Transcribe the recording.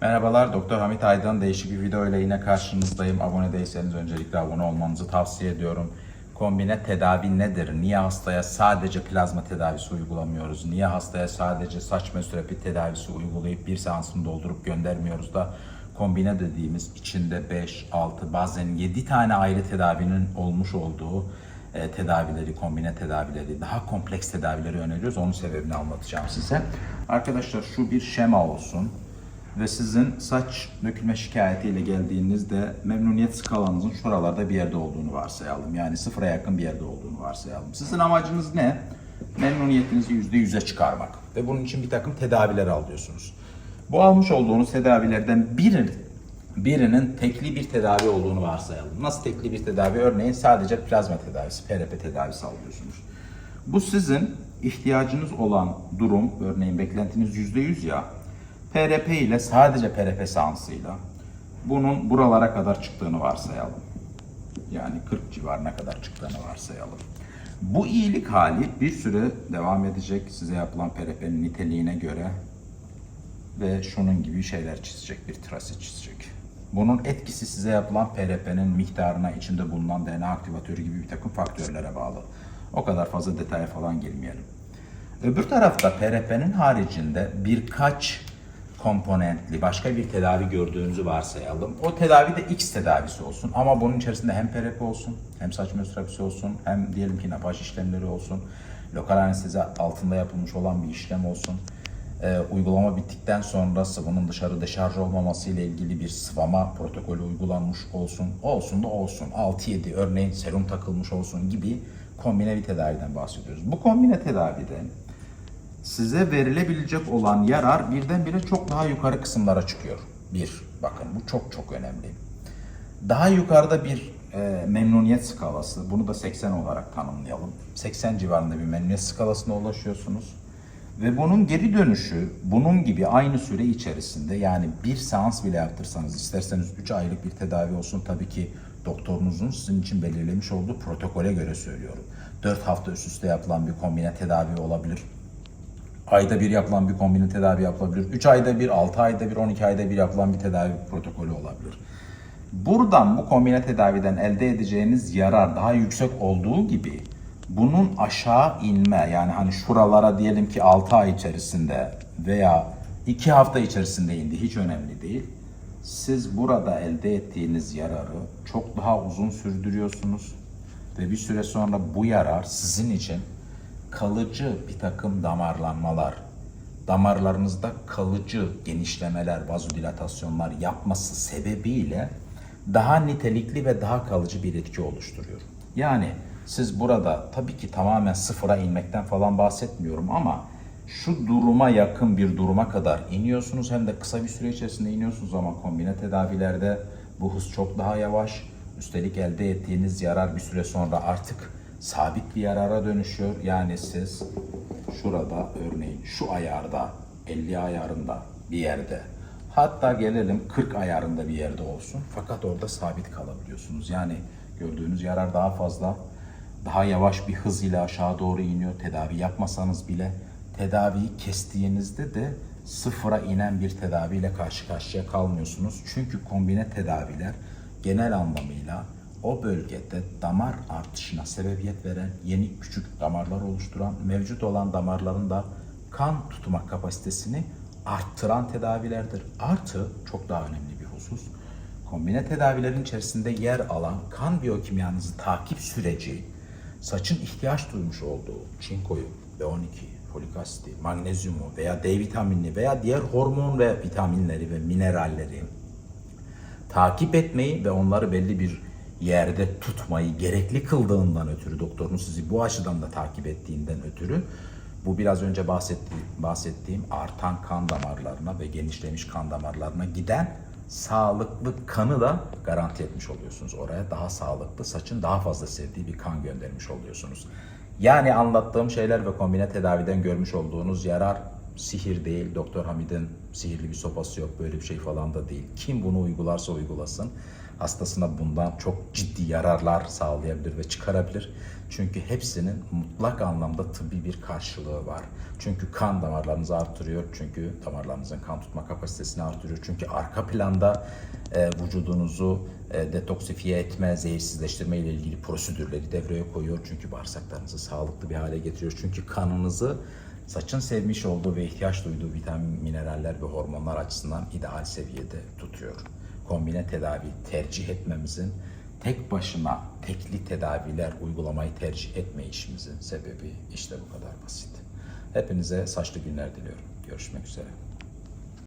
Merhabalar, Doktor Hamit Aydın. Değişik bir video ile yine karşınızdayım. Abone değilseniz öncelikle abone olmanızı tavsiye ediyorum. Kombine tedavi nedir? Niye hastaya sadece plazma tedavisi uygulamıyoruz? Niye hastaya sadece saç mezoterapi tedavisi uygulayıp bir seansını doldurup göndermiyoruz da kombine dediğimiz içinde 5, 6 bazen 7 tane ayrı tedavinin olmuş olduğu e, tedavileri, kombine tedavileri, daha kompleks tedavileri öneriyoruz. Onun sebebini anlatacağım size. Arkadaşlar şu bir şema olsun ve sizin saç dökülme şikayetiyle geldiğinizde memnuniyet skalanızın şuralarda bir yerde olduğunu varsayalım. Yani sıfıra yakın bir yerde olduğunu varsayalım. Sizin amacınız ne? Memnuniyetinizi %100'e çıkarmak. Ve bunun için bir takım tedaviler alıyorsunuz. Bu almış olduğunuz tedavilerden biri, birinin tekli bir tedavi olduğunu varsayalım. Nasıl tekli bir tedavi? Örneğin sadece plazma tedavisi, PRP tedavisi alıyorsunuz. Bu sizin ihtiyacınız olan durum, örneğin beklentiniz %100 ya, PRP ile sadece PRP seansıyla bunun buralara kadar çıktığını varsayalım. Yani 40 civarına kadar çıktığını varsayalım. Bu iyilik hali bir süre devam edecek size yapılan PRP'nin niteliğine göre ve şunun gibi şeyler çizecek, bir trase çizecek. Bunun etkisi size yapılan PRP'nin miktarına, içinde bulunan DNA aktivatörü gibi bir takım faktörlere bağlı. O kadar fazla detaya falan girmeyelim. Öbür tarafta PRP'nin haricinde birkaç komponentli başka bir tedavi gördüğünüzü varsayalım. O tedavi de X tedavisi olsun ama bunun içerisinde hem PRP olsun, hem saç mezoterapisi olsun, hem diyelim ki napaj işlemleri olsun, lokal anestezi altında yapılmış olan bir işlem olsun. Ee, uygulama bittikten sonra sıvının dışarı deşarj olmaması ile ilgili bir sıvama protokolü uygulanmış olsun. Olsun da olsun. 6-7 örneğin serum takılmış olsun gibi kombine bir tedaviden bahsediyoruz. Bu kombine tedavide size verilebilecek olan yarar birdenbire çok daha yukarı kısımlara çıkıyor. Bir, bakın bu çok çok önemli. Daha yukarıda bir e, memnuniyet skalası, bunu da 80 olarak tanımlayalım. 80 civarında bir memnuniyet skalasına ulaşıyorsunuz. Ve bunun geri dönüşü bunun gibi aynı süre içerisinde yani bir seans bile yaptırsanız isterseniz 3 aylık bir tedavi olsun tabii ki doktorunuzun sizin için belirlemiş olduğu protokole göre söylüyorum. 4 hafta üst üste yapılan bir kombine tedavi olabilir. Ayda bir yapılan bir kombine tedavi yapılabilir. 3 ayda bir, 6 ayda bir, 12 ayda bir yapılan bir tedavi protokolü olabilir. Buradan bu kombine tedaviden elde edeceğiniz yarar daha yüksek olduğu gibi bunun aşağı inme yani hani şuralara diyelim ki 6 ay içerisinde veya 2 hafta içerisinde indi hiç önemli değil. Siz burada elde ettiğiniz yararı çok daha uzun sürdürüyorsunuz ve bir süre sonra bu yarar sizin için kalıcı bir takım damarlanmalar, damarlarınızda kalıcı genişlemeler, vazodilatasyonlar yapması sebebiyle daha nitelikli ve daha kalıcı bir etki oluşturuyor. Yani siz burada tabii ki tamamen sıfıra inmekten falan bahsetmiyorum ama şu duruma yakın bir duruma kadar iniyorsunuz hem de kısa bir süre içerisinde iniyorsunuz ama kombine tedavilerde bu hız çok daha yavaş. Üstelik elde ettiğiniz yarar bir süre sonra artık sabit bir yarara dönüşüyor. Yani siz şurada örneğin şu ayarda 50 ayarında bir yerde hatta gelelim 40 ayarında bir yerde olsun fakat orada sabit kalabiliyorsunuz. Yani gördüğünüz yarar daha fazla daha yavaş bir hız ile aşağı doğru iniyor. Tedavi yapmasanız bile tedaviyi kestiğinizde de sıfıra inen bir tedaviyle karşı karşıya kalmıyorsunuz. Çünkü kombine tedaviler genel anlamıyla o bölgede damar artışına sebebiyet veren yeni küçük damarlar oluşturan, mevcut olan damarların da kan tutma kapasitesini arttıran tedavilerdir. Artı çok daha önemli bir husus. Kombine tedavilerin içerisinde yer alan kan biyokimyanızı takip süreci saçın ihtiyaç duymuş olduğu çinkoyu, B12, folik asiti, magnezyumu veya D vitaminini veya diğer hormon ve vitaminleri ve mineralleri takip etmeyi ve onları belli bir yerde tutmayı gerekli kıldığından ötürü doktorunuz sizi bu açıdan da takip ettiğinden ötürü bu biraz önce bahsettiğim, bahsettiğim artan kan damarlarına ve genişlemiş kan damarlarına giden sağlıklı kanı da garanti etmiş oluyorsunuz. Oraya daha sağlıklı, saçın daha fazla sevdiği bir kan göndermiş oluyorsunuz. Yani anlattığım şeyler ve kombine tedaviden görmüş olduğunuz yarar Sihir değil, Doktor Hamid'in sihirli bir sopası yok, böyle bir şey falan da değil. Kim bunu uygularsa uygulasın, hastasına bundan çok ciddi yararlar sağlayabilir ve çıkarabilir. Çünkü hepsinin mutlak anlamda tıbbi bir karşılığı var. Çünkü kan damarlarınızı artırıyor, çünkü damarlarınızın kan tutma kapasitesini artırıyor. Çünkü arka planda e, vücudunuzu e, detoksifiye etme, zehirsizleştirme ile ilgili prosedürleri devreye koyuyor. Çünkü bağırsaklarınızı sağlıklı bir hale getiriyor. Çünkü kanınızı saçın sevmiş olduğu ve ihtiyaç duyduğu vitamin, mineraller ve hormonlar açısından ideal seviyede tutuyor. Kombine tedavi tercih etmemizin tek başına tekli tedaviler uygulamayı tercih etmeyişimizin sebebi işte bu kadar basit. Hepinize saçlı günler diliyorum. Görüşmek üzere.